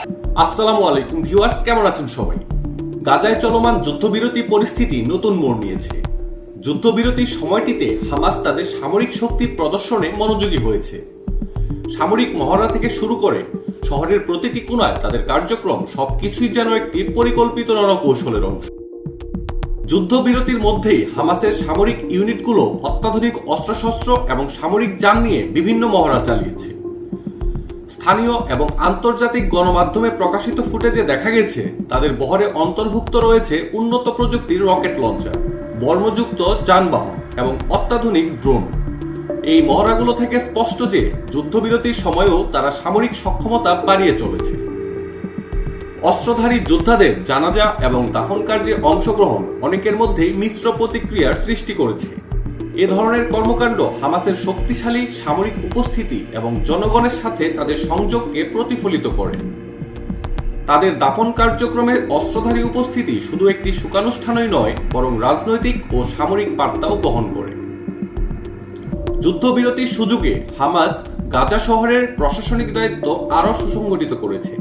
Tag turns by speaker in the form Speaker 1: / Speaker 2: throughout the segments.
Speaker 1: আসসালামু আলাইকুম ভিউয়ার্স, কেমন আছেন সবাই? গাজায় চলমান যুদ্ধবিরতি পরিস্থিতি নতুন মোড় নিয়েছে। যুদ্ধবিরতির সময়টিতে হামাস তাদের সামরিক শক্তি প্রদর্শনে মনোযোগী হয়েছে। সামরিক মহড়া থেকে শুরু করে শহরের প্রতিটি কোণায় তাদের কার্যক্রম সবকিছুই যেন একটি পরিকল্পিত রণকৌশলের অংশ। যুদ্ধবিরতির মধ্যেই হামাসের সামরিক ইউনিটগুলো অত্যাধুনিক অস্ত্রশস্ত্র এবং সামরিক যান নিয়ে বিভিন্ন মহড়া চালিয়েছে। স্থানীয় এবং আন্তর্জাতিক গণমাধ্যমে প্রকাশিত ফুটেজে দেখা গেছে, তাদের বহরে অন্তর্ভুক্ত রয়েছে উন্নত প্রযুক্তির রকেট লঞ্চার, বর্মযুক্ত যানবাহন এবং অত্যাধুনিক ড্রোন। এই মহড়াগুলো থেকে স্পষ্ট যে যুদ্ধবিরতির সময়েও তারা সামরিক সক্ষমতা বাড়িয়ে চলেছে। অস্ত্রধারী যোদ্ধাদের জানাজা এবং দাফন কার্যে অংশগ্রহণ অনেকের মধ্যেই মিশ্র প্রতিক্রিয়ার সৃষ্টি করেছে। এ ধরনের কর্মকাণ্ড হামাসের শক্তিশালী সামরিক উপস্থিতি এবং জনগণের সাথে তাদের সংযোগকে প্রতিফলিত করে। তাদের দাফন কার্যক্রমে অস্ত্রধারী উপস্থিতি শুধু একটি সুকানুষ্ঠানই নয়, বরং রাজনৈতিক ও সামরিক বার্তাও বহন করে। যুদ্ধবিরতির সুযোগে হামাস গাজা শহরের প্রশাসনিক দায়িত্ব আরও সুসংগঠিত করেছে।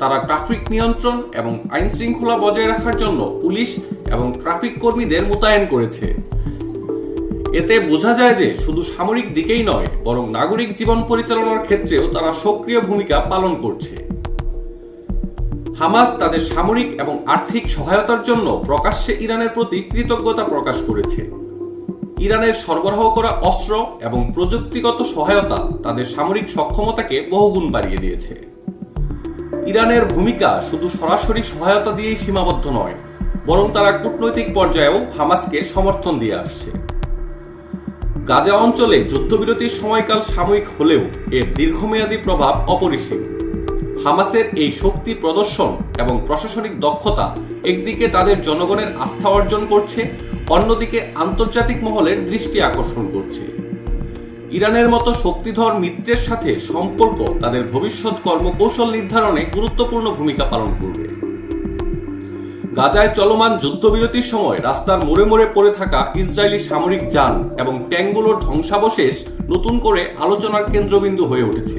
Speaker 1: তারা ট্রাফিক নিয়ন্ত্রণ এবং আইন শৃঙ্খলা বজায় রাখার জন্য পুলিশ এবং ট্রাফিক কর্মীদের মোতায়েন করেছে। এতে বোঝা যায় যে শুধু সামরিক দিকেই নয়, বরং নাগরিক জীবন পরিচালনার ক্ষেত্রেও তারা সক্রিয় ভূমিকা পালন করছে। হামাস তাদের সামরিক এবং আর্থিক সহায়তার জন্য প্রকাশ্যে ইরানের প্রতি কৃতজ্ঞতা প্রকাশ করেছে। ইরানের সরবরাহ করা অস্ত্র এবং প্রযুক্তিগত সহায়তা তাদের সামরিক সক্ষমতাকে বহুগুণ বাড়িয়ে দিয়েছে। ইরানের ভূমিকা শুধু সরাসরি সহায়তা দিয়েই সীমাবদ্ধ নয়, বরং তারা কূটনৈতিক পর্যায়েও হামাসকে সমর্থন দিয়ে আসছে। গাজা অঞ্চলে যুদ্ধবিরতির সময়কাল সাময়িক হলেও এর দীর্ঘমেয়াদী প্রভাব অপরিসীম। হামাসের এই শক্তি প্রদর্শন এবং প্রশাসনিক দক্ষতা একদিকে তাদের জনগণের আস্থা অর্জন করছে, অন্যদিকে আন্তর্জাতিক মহলের দৃষ্টি আকর্ষণ করছে। ইরানের মতো শক্তিধর মিত্রের সাথে সম্পর্ক তাদের ভবিষ্যৎ কর্মকৌশল নির্ধারণে গুরুত্বপূর্ণ ভূমিকা পালন করবে। গাজায় চলমান যুদ্ধবিরতির সময় রাস্তার মোড়ে মোড়ে পড়ে থাকা ইসরায়েলি সামরিক যান এবং ট্যাঙ্কগুলোর ধ্বংসাবশেষ নতুন করে আলোচনার কেন্দ্রবিন্দু হয়ে উঠেছে।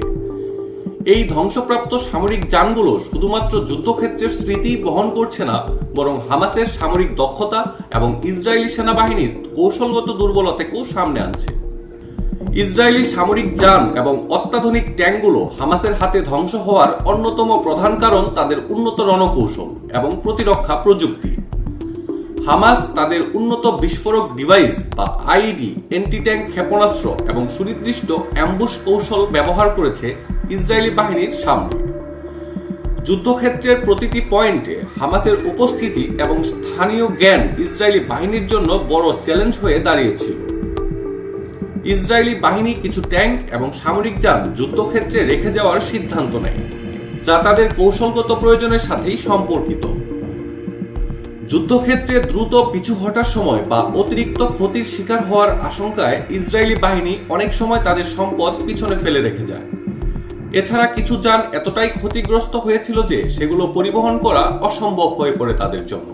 Speaker 1: এই ধ্বংসপ্রাপ্ত সামরিক যানগুলো শুধুমাত্র যুদ্ধক্ষেত্রের স্মৃতি বহন করছে না, বরং হামাসের সামরিক দক্ষতা এবং ইসরায়েলি সেনাবাহিনীর কৌশলগত দুর্বলতাকেও সামনে আনছে। ইসরায়েলি সামরিক যান এবং অত্যাধুনিক ট্যাঙ্কগুলো হামাসের হাতে ধ্বংস হওয়ার অন্যতম প্রধান কারণ তাদের উন্নত রণকৌশল এবং প্রতিরক্ষা প্রযুক্তি। হামাস তাদের উন্নত বিস্ফোরক ডিভাইস বা আইডি, এন্টি ট্যাঙ্ক ক্ষেপণাস্ত্র এবং সুনির্দিষ্ট অ্যাম্বুশ কৌশল ব্যবহার করেছে ইসরায়েলি বাহিনীর সামনে। যুদ্ধক্ষেত্রের প্রতিটি পয়েন্টে হামাসের উপস্থিতি এবং স্থানীয় জ্ঞান ইসরায়েলি বাহিনীর জন্য বড় চ্যালেঞ্জ হয়ে দাঁড়িয়েছিল। ইসরায়েলি বাহিনী কিছু ট্যাঙ্ক এবং সামরিক যান যুদ্ধক্ষেত্রে রেখে যাওয়ার সিদ্ধান্ত নেয়, যা তাদের কৌশলগত প্রয়োজনের সাথেই সম্পর্কিত। যুদ্ধক্ষেত্রে দ্রুত পিছু হটার সময় বা অতিরিক্ত ক্ষতির শিকার হওয়ার আশঙ্কায় ইসরায়েলি বাহিনী অনেক সময় তাদের সম্পদ পিছনে ফেলে রেখে যায়। এছাড়া কিছু যান এতটাই ক্ষতিগ্রস্ত হয়েছিল যে সেগুলো পরিবহন করা অসম্ভব হয়ে পড়ে তাদের জন্য।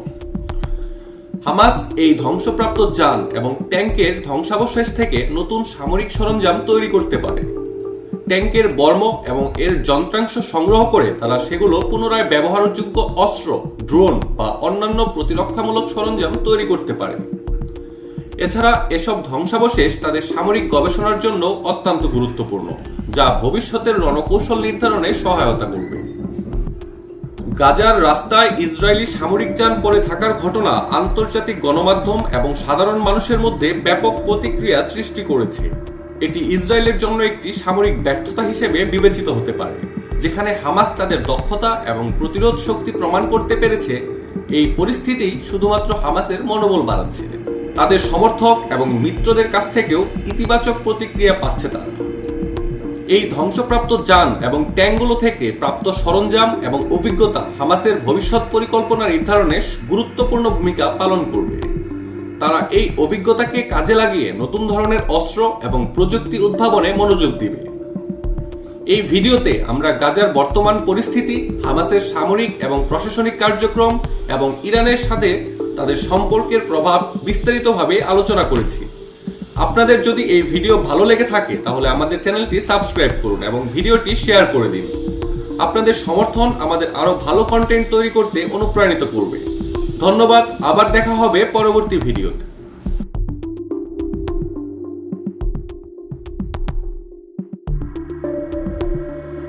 Speaker 1: হামাস এই ধ্বংসপ্রাপ্ত যান এবং ট্যাঙ্কের ধ্বংসাবশেষ থেকে নতুন সামরিক সরঞ্জাম তৈরি করতে পারে। ট্যাঙ্কের বর্ম এবং এর যন্ত্রাংশ সংগ্রহ করে তারা সেগুলো পুনরায় ব্যবহারযোগ্য অস্ত্র, ড্রোন বা অন্যান্য প্রতিরক্ষামূলক সরঞ্জাম তৈরি করতে পারে। এছাড়া এসব ধ্বংসাবশেষ তাদের সামরিক গবেষণার জন্য অত্যন্ত গুরুত্বপূর্ণ, যা ভবিষ্যতের রণকৌশল নির্ধারণে সহায়তা করবে। গাজার রাস্তায় ইসরায়েলি সামরিক যান পড়ে থাকার ঘটনা আন্তর্জাতিক গণমাধ্যম এবং সাধারণ মানুষের মধ্যে ব্যাপক প্রতিক্রিয়া সৃষ্টি করেছে। এটি ইসরায়েলের জন্য একটি সামরিক ব্যর্থতা হিসেবে বিবেচিত হতে পারে, যেখানে হামাস তাদের দক্ষতা এবং প্রতিরোধ শক্তি প্রমাণ করতে পেরেছে। এই পরিস্থিতি শুধুমাত্র হামাসের মনোবল বাড়াচ্ছে। তাদের সমর্থক এবং মিত্রদের কাছ থেকেও ইতিবাচক প্রতিক্রিয়া পাচ্ছে তারা। এই ধ্বংসপ্রাপ্ত যান এবং ট্যাঙ্কগুলো থেকে প্রাপ্ত সরঞ্জাম এবং অভিজ্ঞতা হামাসের ভবিষ্যৎ পরিকল্পনা নির্ধারণে গুরুত্বপূর্ণ ভূমিকা পালন করবে। তারা এই অভিজ্ঞতাকে কাজে লাগিয়ে নতুন ধরনের অস্ত্র এবং প্রযুক্তি উদ্ভাবনে মনোযোগ দিবে। এই ভিডিওতে আমরা গাজার বর্তমান পরিস্থিতি, হামাসের সামরিক এবং প্রশাসনিক কার্যক্রম এবং ইরানের সাথে তাদের সম্পর্কের প্রভাব বিস্তারিতভাবে আলোচনা করেছি। আপনাদের যদি এই ভিডিও ভালো লেগে থাকে, তাহলে আমাদের চ্যানেলটি সাবস্ক্রাইব করুন এবং ভিডিওটি শেয়ার করে দিন। আপনাদের সমর্থন আমাদের আরও ভালো কন্টেন্ট তৈরি করতে অনুপ্রাণিত করবে। ধন্যবাদ, আবার দেখা হবে পরবর্তী ভিডিওতে।